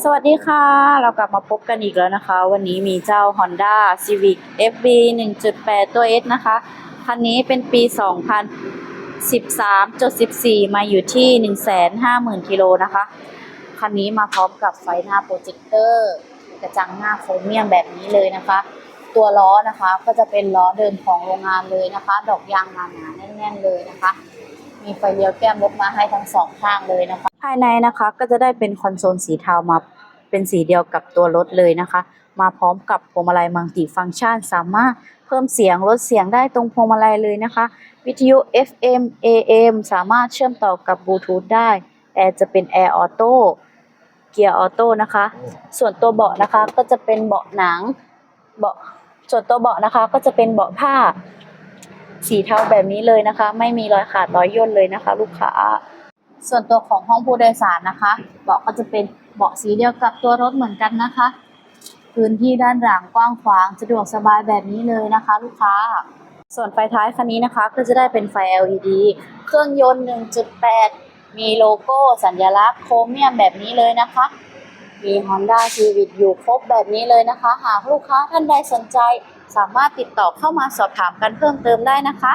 สวัสดีค่ะ เรากลับมาพบกันอีกแล้วนะคะ วันนี้มีเจ้า Honda Civic FB 1.8 ตัว S นะคะ คันนี้เป็นปี 2013.14 มาอยู่ที่ 150,000กิโลนะคะ คันนี้มาพร้อมกับไฟหน้าโปรเจคเตอร์ กระจังหน้าโครเมียมแบบนี้เลยนะคะ ตัวล้อนะคะก็จะเป็นล้อเดิมของโรงงานเลยนะคะ ดอกยางหนาๆแน่นๆเลยนะคะ มีไฟเลี้ยวแก้มรถมาให้ทั้งสองข้างเลยนะคะ ภายในนะคะก็จะได้เป็นคอนโซลสีเทามาเป็นสีเดียวกับตัวรถเลยนะคะ มาพร้อมกับพวงมาลัยมัลติฟังก์ชัน สามารถเพิ่มเสียงลดเสียงได้ตรงพวงมาลัยเลยนะคะ วิทยุ FM AM สามารถเชื่อมต่อกับบลูทูธได้แอร์จะเป็นแอร์ออโต้เกียร์ออโต้นะคะ ส่วนตัวเบาะนะคะก็จะเป็นเบาะหนังเบาะส่วนตัวเบาะนะคะก็จะเป็นเบาะผ้า สีเทาแบบนี้เลยนะคะ ไม่มีรอยขาดรอยย่นเลยนะคะ ลูกค้า ส่วนตัวของห้องผู้โดยสารนะคะเบาะก็จะเป็นเบาะสีเดียวกับตัวรถเหมือนกันนะคะ พื้นที่ด้านหลังกว้างขวางสะดวกสบายแบบนี้เลยนะคะ ลูกค้า ส่วนไฟท้ายคันนี้นะคะ ก็จะได้เป็นไฟ LED เครื่องยนต์ 1.8 มีโลโก้สัญลักษณ์โครเมียมแบบนี้เลยนะคะ มี Honda Civic อยู่ครบแบบนี้เลยนะคะ หากลูกค้าท่านใดสนใจ สามารถติดต่อเข้ามาสอบถามกันเพิ่มเติมได้นะคะ